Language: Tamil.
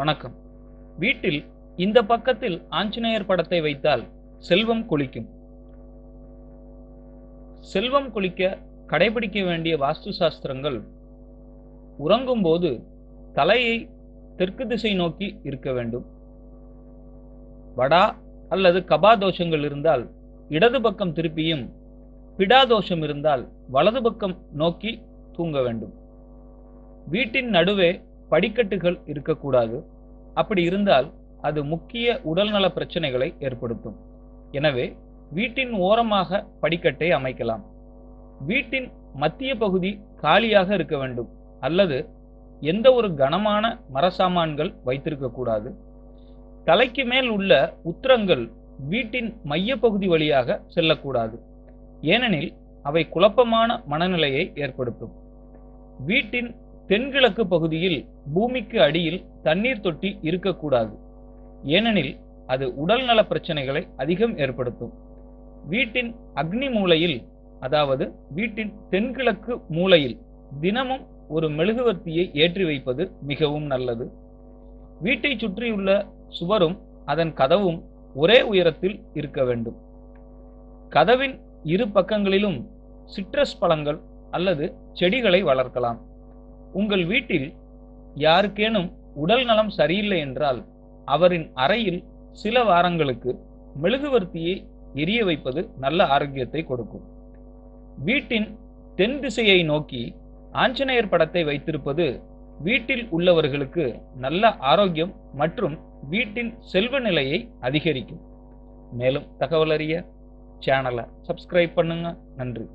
வணக்கம். வீட்டில் இந்த பக்கத்தில் ஆஞ்சநேயர் படத்தை வைத்தால் செல்வம் கொளிக்கும். செல்வம் கொளிக்க கடைபிடிக்க வேண்டிய வாஸ்து சாஸ்திரங்கள் உறங்கும்போது தலையை தெற்கு திசை நோக்கி இருக்க வேண்டும். வடா அல்லது கபா தோஷங்கள் இருந்தால் இடது பக்கம் திருப்பியும் பிடா தோஷம் இருந்தால் வலது பக்கம் நோக்கி தூங்க வேண்டும். வீட்டின் நடுவே படிக்கட்டுகள் இருக்கக்கூடாது. அப்படி இருந்தால் அது முக்கிய உடல்நல பிரச்சனைகளை ஏற்படுத்தும். எனவே வீட்டின் ஓரமாக படிக்கட்டை அமைக்கலாம். வீட்டின் மத்திய பகுதி காலியாக இருக்க வேண்டும். அல்லது எந்த ஒரு கனமான மரசாமான்கள் வைத்திருக்கக்கூடாது தலைக்கு மேல் உள்ள உத்தரங்கள் வீட்டின் மைய பகுதி வழியாக செல்லக்கூடாது. ஏனெனில் அவை குழப்பமான மனநிலையை ஏற்படுத்தும். வீட்டின் தென்கிழக்கு பகுதியில் பூமிக்கு அடியில் தண்ணீர் தொட்டி இருக்கக்கூடாது. ஏனெனில் அது உடல்நல பிரச்சனைகளை அதிகம் ஏற்படுத்தும். வீட்டின் அக்னி மூலையில் அதாவது வீட்டின் தென்கிழக்கு மூலையில் தினமும் ஒரு மெழுகுவர்த்தியை ஏற்றி வைப்பது மிகவும் நல்லது. வீட்டை சுற்றியுள்ள சுவரும் அதன் கதவும் ஒரே உயரத்தில் இருக்க வேண்டும். கதவின் இரு பக்கங்களிலும் சிட்ரஸ் பழங்கள் அல்லது செடிகளை வளர்க்கலாம். உங்கள் வீட்டில் யாருக்கேனும் உடல் நலம் சரியில்லை என்றால் அவரின் அறையில் சில வாரங்களுக்கு மெழுகுவர்த்தியை எரிய வைப்பது நல்ல ஆரோக்கியத்தை கொடுக்கும். வீட்டின் தென் திசையை நோக்கி ஆஞ்சநேயர் படத்தை வைத்திருப்பது வீட்டில் உள்ளவர்களுக்கு நல்ல ஆரோக்கியம் மற்றும் வீட்டின் செல்வ நிலையை அதிகரிக்கும். மேலும் தகவல் அறிய சேனலை சப்ஸ்கிரைப் பண்ணுங்க. நன்றி.